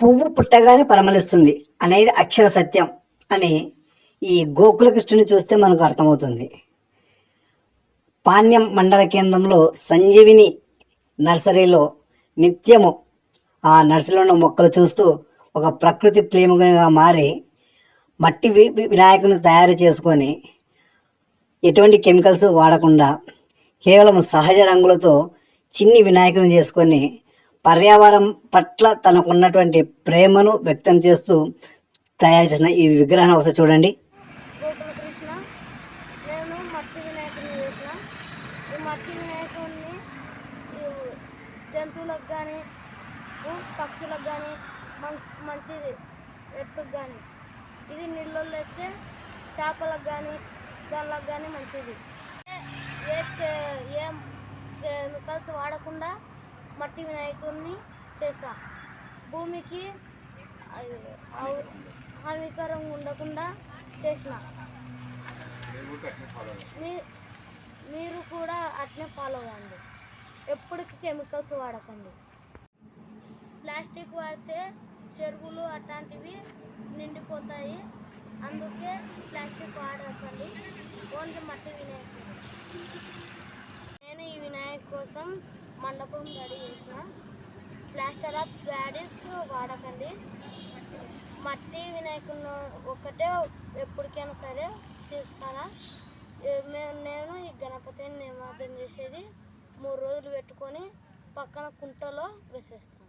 పువ్వు పుట్టగానే పరమలిస్తుంది అనేది అక్షర సత్యం అని ఈ గోకులకృష్ణుని చూస్తే మనకు అర్థమవుతుంది. పాణ్యం మండల కేంద్రంలో సంజీవిని నర్సరీలో నిత్యము ఆ నర్సరీలో ఉన్న మొక్కలు చూస్తూ ఒక ప్రకృతి ప్రేమిగా మారి మట్టి వినాయకుని తయారు చేసుకొని ఎటువంటి కెమికల్స్ వాడకుండా కేవలం సహజ రంగులతో చిన్ని వినాయకుని చేసుకొని పర్యావరణం పట్ల తనకున్నటువంటి ప్రేమను వ్యక్తం చేస్తూ తయారు చేసిన ఈ విగ్రహం ఒకసారి చూడండి. నేను మట్టి వినాయకుడిని చేసిన. ఈ మట్టి వినాయకుడిని ఈ జంతువులకు కానీ పక్షులకు కానీ మంచి మంచిది ఎత్తుకు కానీ ఇది నీళ్ళల్లో వచ్చే చేపలకు కానీ దానిలకు కానీ మంచిది. ఏ- ఏ కెమికల్స్ వాడకుండా మట్టి వినాయకుడిని చేశా. భూమికి హానికరం ఉండకుండా చేసిన మీరు కూడా అట్నే ఫాలో అవ్వండి. ఎప్పటికీ కెమికల్స్ వాడకండి. ప్లాస్టిక్ వాడితే చెరువులు అట్లాంటివి నిండిపోతాయి. అందుకే ప్లాస్టిక్ వాడకండి. ఓన్లీ మట్టి వినాయకుడు. నేను ఈ వినాయక కోసం మండపం రెడీ చేసిన. ప్లాస్టర్ ఆఫ్ ప్యారిస్ వాడకండి. మట్టి వినాయకుడు ఒక్కటే ఎప్పటికైనా సరే తీసుకురా మే- నేను ఈ గణపతిని నిమజ్జనం చేసేది మూడు రోజులు పెట్టుకొని పక్కన కుంటలో వేసేస్తాను.